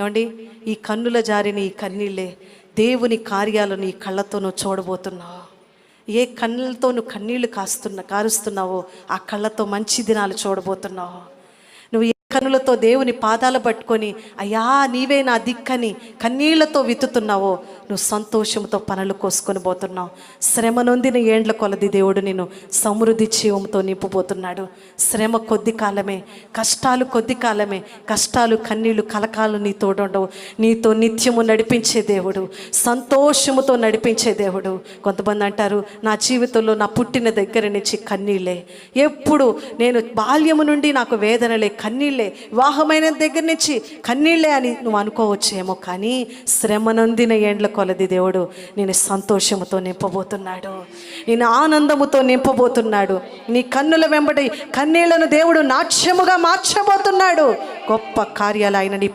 ఏమండి? ఈ కన్నుల జారిన ఈ కన్నీళ్ళే దేవుని కార్యాలు నీ కళ్ళతో నువ్వు చూడబోతున్నావు ఏ కన్నులతో నువ్వు కన్నీళ్ళు కాస్తున్నా కారుస్తున్నావో ఆ కళ్ళతో మంచి దినాలు చూడబోతున్నావు. కనులతో దేవుని పాదాలు పట్టుకొని అయ్యా నీవే నా దిక్కని కన్నీళ్ళతో విత్తుతున్నావో. నువ్వు సంతోషంతో పనులు కోసుకొని పోతున్నావు. శ్రమ నొందిన ఏండ్ల కొలది దేవుడు నిన్ను సమృద్ధి జీవంతో నింపబోతున్నాడు. శ్రమ కొద్ది కాలమే కష్టాలు కొద్ది కాలమే కష్టాలు కన్నీళ్ళు కలకాలు నీ తోడుండవు. నీతో నిత్యము నడిపించే దేవుడు సంతోషముతో నడిపించే దేవుడు. కొంతమంది అంటారు నా జీవితంలో నా పుట్టిన దగ్గర నుంచి కన్నీళ్ళే. ఎప్పుడు నేను బాల్యము నుండి నాకు వేదనలే కన్నీళ్ళే. వివాహమైన దగ్గర నుంచి కన్నీళ్ళే అని నువ్వు అనుకోవచ్చేమో కానీ శ్రమ నందిన ఏండ్ల కొలది దేవుడు నేను సంతోషముతో నింపబోతున్నాడు. నేను ఆనందముతో నింపబోతున్నాడు. నీ కన్నుల వెంబడి కన్నీళ్ళను దేవుడు నాట్యముగా మార్చబోతున్నాడు. గొప్ప కార్యాలు ఆయన నీ